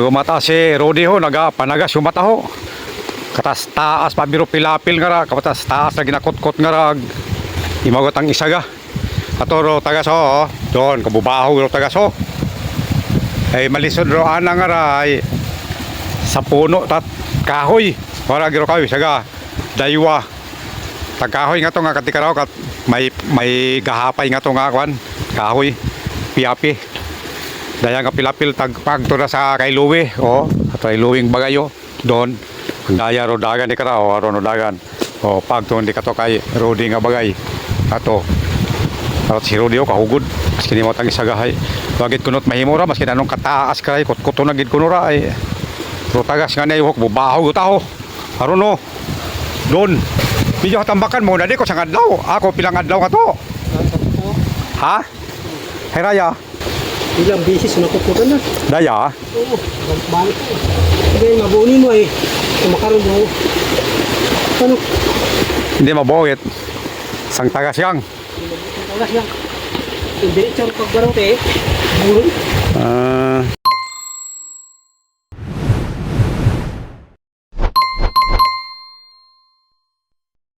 Gumata si Rudy ho, naga panagas yung mata ho. Katas taas pabiro pilapil nga ra, katas taas na ginakot-kot nga ra. Imagot ang isaga. Atoro tagas ho, doon kabubaho ro tagas ho. Ay malisod ro ana nga ra ay sa puno tat kahoy. Wala giro kahoy saga daywa. Tagkahoy nga to nga katikaraw kat may may gahapay nga to nga kwan kahoy piapi daya nga pilapil tagpag to na sa kay Louie o at kay Louie bagayo doon daya ro dagan ni kara o aron ro dagan. O pag to hindi ka to kay Rudy nga bagay. Ato at si Rudy o kahugod. Maski ni mo tang isagahay. Bagit kunot mahimura maski na anong kataas kay kot kuto na gid kunura ay. Ro tagas nga nay hok bubaho taho. Aron no doon. Medyo hatambakan mo na di ko sa adlaw ako pilang adlaw ka to. Ha? Heraya, Ilang beses nakukutan na. daya, Oo, balik ko. Hindi, mabunin mo eh. Kumakaroon mo. Ano? hindi mabawit. Sang tagas yang. Ang tagas yan. Yung diretso ang pagbarot eh. Buron. Ah,